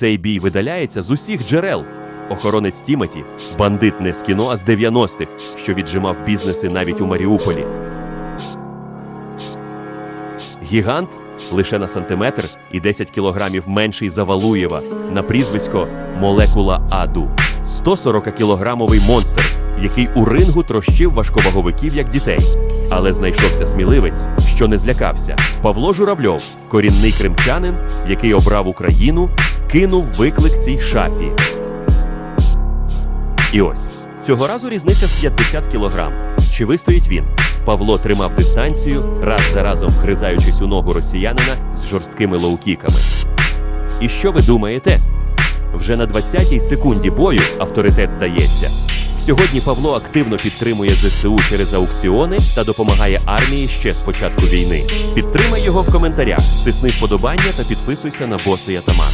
Цей бій видаляється з усіх джерел. Охоронець Тімоті – бандит не з кіно, а з 90-х, що віджимав бізнеси навіть у Маріуполі. Гігант лише на сантиметр і 10 кілограмів менший за Валуєва на прізвисько Молекула Аду. 140-кілограмовий монстр, який у рингу трощив важковаговиків як дітей. Але знайшовся сміливець, що не злякався. Павло Журавльов, корінний кримчанин, який обрав Україну, кинув виклик цій шафі. І ось цього разу різниця в 50 кілограм. Чи вистоїть він? Павло тримав дистанцію, раз за разом вгризаючись у ногу росіянина з жорсткими лоукіками. І що ви думаєте? Вже на 20-й секунді бою авторитет здається. Сьогодні Павло активно підтримує ЗСУ через аукціони та допомагає армії ще з початку війни. Підтримай його в коментарях, тисни вподобання та підписуйся на боси Атаман.